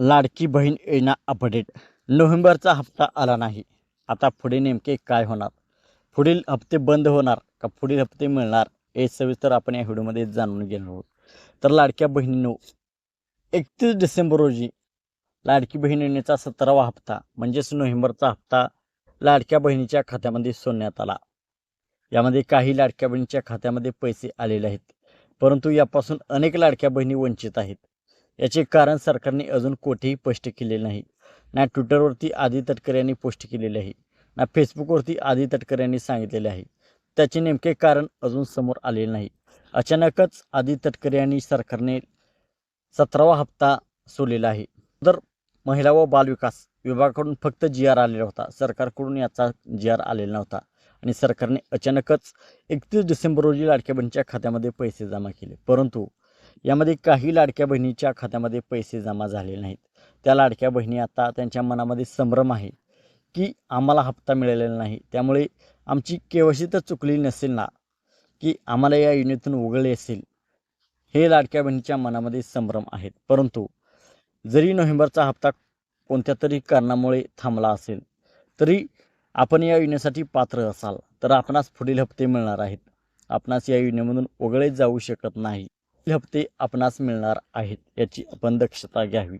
लाडकी बहीण योजना अपडेट नोव्हेंबरचा हप्ता आला नाही. आता पुढे नेमके काय होणार? पुढील हप्ते बंद होणार का पुढील हप्ते मिळणार? हे सविस्तर आपण या व्हिडिओमध्ये जाणून घेणार आहोत. तर लाडक्या बहिणीनो एकतीस डिसेंबर रोजी लाडकी बहीण योजनेचा सतरावा हप्ता म्हणजेच नोव्हेंबरचा हप्ता लाडक्या बहिणीच्या खात्यामध्ये सोडण्यात आला. यामध्ये काही लाडक्या बहिणीच्या खात्यामध्ये पैसे आलेले आहेत परंतु यापासून अनेक लाडक्या बहिणी वंचित आहेत. याचे कारण सरकारने अजून कोठेही स्पष्ट केलेले नाही. ना ट्विटरवरती आदी तटकरे यांनी पोस्ट केलेले आहे. ना फेसबुकवरती आदी तटकरे यांनी सांगितलेले आहे. त्याचे नेमके कारण अजून समोर आलेले नाही. अचानकच आदी तटकरे यांनी सरकारने सतरावा हप्ता सोडलेला आहे. तर महिला व बालविकास विभागाकडून फक्त जी आर आलेला होता. सरकारकडून याचा जी आर आलेला नव्हता. आणि सरकारने अचानकच एकतीस डिसेंबर रोजी लाडक्या बहिणीच्या खात्यामध्ये पैसे जमा केले. परंतु यामध्ये काही लाडक्या बहिणीच्या खात्यामध्ये पैसे जमा झालेले नाहीत. त्या लाडक्या बहिणी आता त्यांच्या मनामध्ये संभ्रम आहे की आम्हाला हप्ता मिळालेला नाही. त्यामुळे आमची केवशी तर चुकली नसेल ना की आम्हाला या योजनेतून उघडले असेल हे लाडक्या बहिणीच्या मनामध्ये संभ्रम आहेत. परंतु जरी नोव्हेंबरचा हप्ता कोणत्या तरी कारणामुळे थांबला असेल तरी आपण या योजनेसाठी पात्र असाल तर आपणास पुढील हप्ते मिळणार आहेत. आपणास या योजनेमधून वगळे जाऊ शकत नाही. हे हप्ते आपणास मिळणार आहेत याची आपण दक्षता घ्यावी.